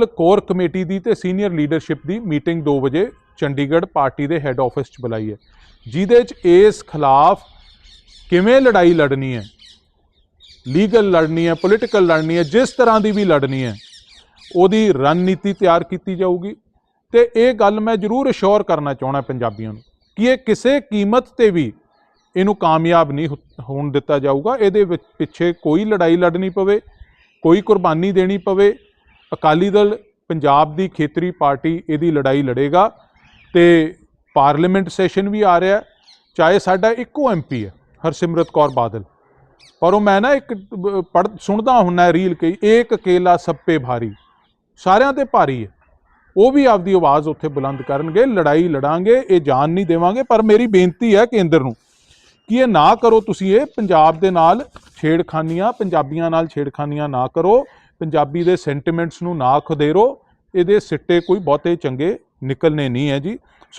ਕੱਲ core committee ਦੀ ਤੇ senior leadership ਦੀ meeting 2 ਵਜੇ ਚੰਡੀਗੜ੍ਹ ਪਾਰਟੀ ਦੇ ਹੈੱਡ ਆਫਿਸ 'ਚ ਬੁਲਾਈ ਹੈ। ਜਿਹਦੇ 'ਚ ਇਸ ਖਿਲਾਫ ਕਿਵੇਂ ਲੜਾਈ ਲੜਨੀ ਹੈ? ਲੀਗਲ ਲੜਨੀ ਹੈ, ਪੋਲੀਟੀਕਲ ਲੜਨੀ ਹੈ, ਜਿਸ ਤਰ੍ਹਾਂ ਦੀ ਵੀ ਲੜਨੀ ਹੈ, ਉਹਦੀ ਰਣਨੀਤੀ ਤਿਆਰ ਕੀਤੀ ਜਾਊਗੀ। ਤੇ ਇਹ ਗੱਲ ਮੈਂ ਜ਼ਰੂਰ ਅਸ਼ੋਰ ਕਰਨਾ ਚਾਹਣਾ ਪੰਜਾਬੀਆਂ ਨੂੰ ਕਿ ਇਹ ਕਿਸੇ ਕੀਮਤ ਤੇ ਵੀ ਇਹਨੂੰ ਕਾਮਯਾਬ ਨਹੀਂ ਹੋਣ ਦਿੱਤਾ ਜਾਊਗਾ। ਇਹਦੇ ਵਿੱਚ ਪਿੱਛੇ ਕੋਈ ਲੜਾਈ ਲੜਨੀ ਪਵੇ, ਕੋਈ ਕੁਰਬਾਨੀ ਦੇਣੀ ਪਵੇ ਅਕਾਲੀ ਦਲ ਪੰਜਾਬ ਦੀ ਖੇਤਰੀ ਪਾਰਟੀ ਇਹਦੀ ਲੜਾਈ ਲੜੇਗਾ ਤੇ ਪਾਰਲੀਮੈਂਟ ਸੈਸ਼ਨ ਵੀ ਆ ਰਿਹਾ ਚਾਹੇ ਸਾਡਾ ਇੱਕੋ ਐਮਪੀ ਹੈ, ਹਰਸਿਮਰਤ ਕੌਰ ਬਾਦਲ। ਪਰ ਉਹ ਮੈਂ ਨਾ ਇੱਕ ਪੜ੍ਹ, ਸੁਣਦਾ ਹੁੰਨਾ ਰੀਲ ਕਈ, ਏਕ ਕੇਲਾ ਸੱਪੇ ਭਾਰੀ। ਸਾਰਿਆਂ ਤੇ ਭਾਰੀ ਹੈ। ਉਹ ਵੀ ਆਪਦੀ ਆਵਾਜ਼ ਉੱਥੇ ਬੁਲੰਦ ਕਰਨਗੇ, ਲੜਾਈ ਲੜਾਂਗੇ, ਇਹ ਜਾਨ ਨਹੀਂ ਦੇਵਾਂਗੇ, ਪਰ ਮੇਰੀ ਬੇਨਤੀ ਹੈ ਕੇਂਦਰ ਨੂੰ ਕਿ ਇਹ ਨਾ ਕਰੋ ਤੁਸੀਂ ਇਹ, ਪੰਜਾਬ ਦੇ ਨਾਲ ਛੇੜਖਾਨੀਆਂ, ਪੰਜਾਬੀਆਂ ਨਾਲ ਛੇੜਖਾਨੀਆਂ ਨਾ ਕਰੋ। ਪੰਜਾਬੀ ਦੇ ਸੈਂਟੀਮੈਂਟਸ ਨੂੰ ਨਾ ਖਦੇਰੋ ਇਹਦੇ ਸਿੱਟੇ ਕੋਈ ਬਹੁਤੇ ਚੰਗੇ ਨਿਕਲਨੇ ਨਹੀਂ ਹੈ ਜੀ। ਸੋ